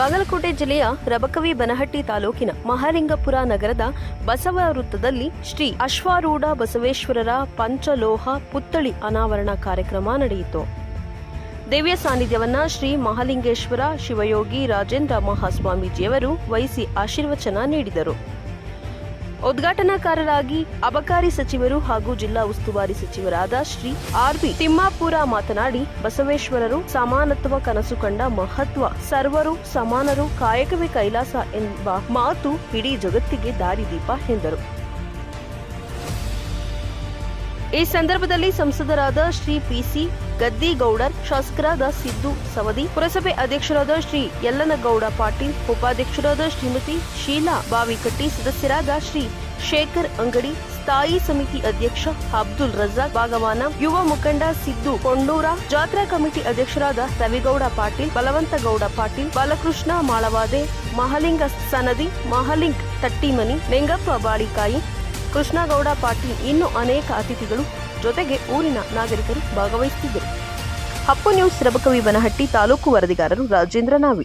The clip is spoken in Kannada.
ಬಾಗಲಕೋಟೆ ಜಿಲ್ಲೆಯ ರಬಕವಿ ಬನಹಟ್ಟಿ ತಾಲೂಕಿನ ಮಹಾಲಿಂಗಪುರ ನಗರದ ಬಸವ ವೃತ್ತದಲ್ಲಿ ಶ್ರೀ ಅಶ್ವಾರೂಢ ಬಸವೇಶ್ವರರ ಪಂಚಲೋಹ ಪುತ್ಥಳಿ ಅನಾವರಣ ಕಾರ್ಯಕ್ರಮ ನಡೆಯಿತು. ದೇವಿಯ ಸಾನ್ನಿಧ್ಯವನ್ನ ಶ್ರೀ ಮಹಾಲಿಂಗೇಶ್ವರ ಶಿವಯೋಗಿ ರಾಜೇಂದ್ರ ಮಹಾಸ್ವಾಮೀಜಿಯವರು ವಹಿಸಿ ಆಶೀರ್ವಚನ ನೀಡಿದರು. ಉದ್ಘಾಟನಾಕಾರರಾಗಿ ಅಬಕಾರಿ ಸಚಿವರು ಹಾಗೂ ಜಿಲ್ಲಾ ಉಸ್ತುವಾರಿ ಸಚಿವರಾದ ಶ್ರೀ ಆರ್ ಬಿ ತಿಮ್ಮಾಪುರ ಮಾತನಾಡಿ, ಬಸವೇಶ್ವರರು ಸಮಾನತ್ವ ಕನಸು ಕಂಡ ಮಹತ್ವ, ಸರ್ವರು ಸಮಾನರು ಕಾಯಕವೇ ಕೈಲಾಸ ಎಂಬ ಮಾತು ಇಡೀ ಜಗತ್ತಿಗೆ ದಾರಿದೀಪ ಎಂದರು. ಈ ಸಂದರ್ಭದಲ್ಲಿ ಸಂಸದರಾದ ಶ್ರೀ ಪಿಸಿ ಗದ್ದಿಗೌಡರ್, ಶಾಸಕರಾದ ಸಿದ್ದು ಸವದಿ, ಪುರಸಭೆ ಅಧ್ಯಕ್ಷರಾದ ಶ್ರೀ ಯಲ್ಲನಗೌಡ ಪಾಟೀಲ್, ಉಪಾಧ್ಯಕ್ಷರಾದ ಶ್ರೀಮತಿ ಶೀಲಾ ಬಾವಿಕಟ್ಟಿ, ಸದಸ್ಯರಾದ ಶ್ರೀ ಶೇಖರ್ ಅಂಗಡಿ, ಸ್ಥಾಯಿ ಸಮಿತಿ ಅಧ್ಯಕ್ಷ ಅಬ್ದುಲ್ ರಜಾಕ್, ಭಾಗವಾನ ಯುವ ಮುಖಂಡ ಸಿದ್ದು ಕೊಂಡೂರ, ಜಾತ್ರಾ ಕಮಿಟಿ ಅಧ್ಯಕ್ಷರಾದ ರವಿಗೌಡ ಪಾಟೀಲ್, ಬಲವಂತಗೌಡ ಪಾಟೀಲ್, ಬಾಲಕೃಷ್ಣ ಮಾಳವಾದೆ, ಮಹಲಿಂಗ ಸನದಿ, ಮಹಲಿಂಗ್ ತಟ್ಟಿಮನಿ ಲಿಂಗಪ್ಪ ಬಾಳಿಕಾಯಿ ಕೃಷ್ಣಗೌಡ ಪಾಟೀಲ್ ಇನ್ನು ಅನೇಕ ಅತಿಥಿಗಳು ಜೊತೆಗೆ ಊರಿನ ನಾಗರಿಕರು ಭಾಗವಹಿಸುತ್ತಿದ್ದರು. ಹಪ್ಪು ನ್ಯೂಸ್ ರಬಕವಿ ಬನಹಟ್ಟಿ ತಾಲೂಕು ವರದಿಗಾರರು ರಾಜೇಂದ್ರ ನಾವಿ.